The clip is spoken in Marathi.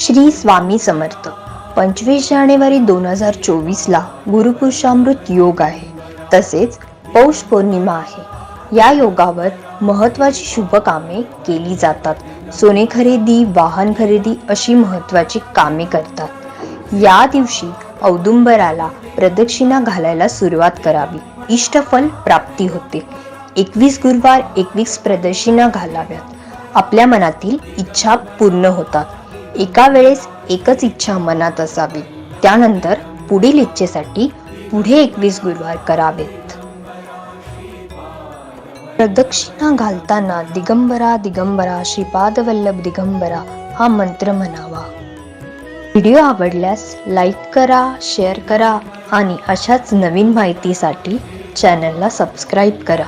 श्री स्वामी समर्थ. पंचवीस जानेवारी दोन हजार चोवीसला गुरुपुरुषामृत योग आहे. तसेच पौष पौर्णिमा आहे. या योगावर महत्त्वाची शुभकामे केली जातात. सोने खरेदी वाहन खरेदी अशी महत्त्वाची कामे करतात. या दिवशी औदुंबराला प्रदक्षिणा घालायला सुरुवात करावी. इष्टफल प्राप्ती होते. एकवीस गुरुवार एकवीस प्रदक्षिणा घालाव्यात. आपल्या मनातील इच्छा पूर्ण होतात. एका वेळेस एकच इच्छा मनात असावी. त्यानंतर पुढील इच्छेसाठी पुढे एकवीस गुरुवार करावेत. प्रदक्षिणा घालताना दिगंबरा दिगंबरा श्रीपादवल्लभ दिगंबरा हा मंत्र म्हणावा. व्हिडिओ आवडल्यास लाईक करा शेअर करा आणि अशाच नवीन माहितीसाठी चॅनलला सबस्क्राईब करा.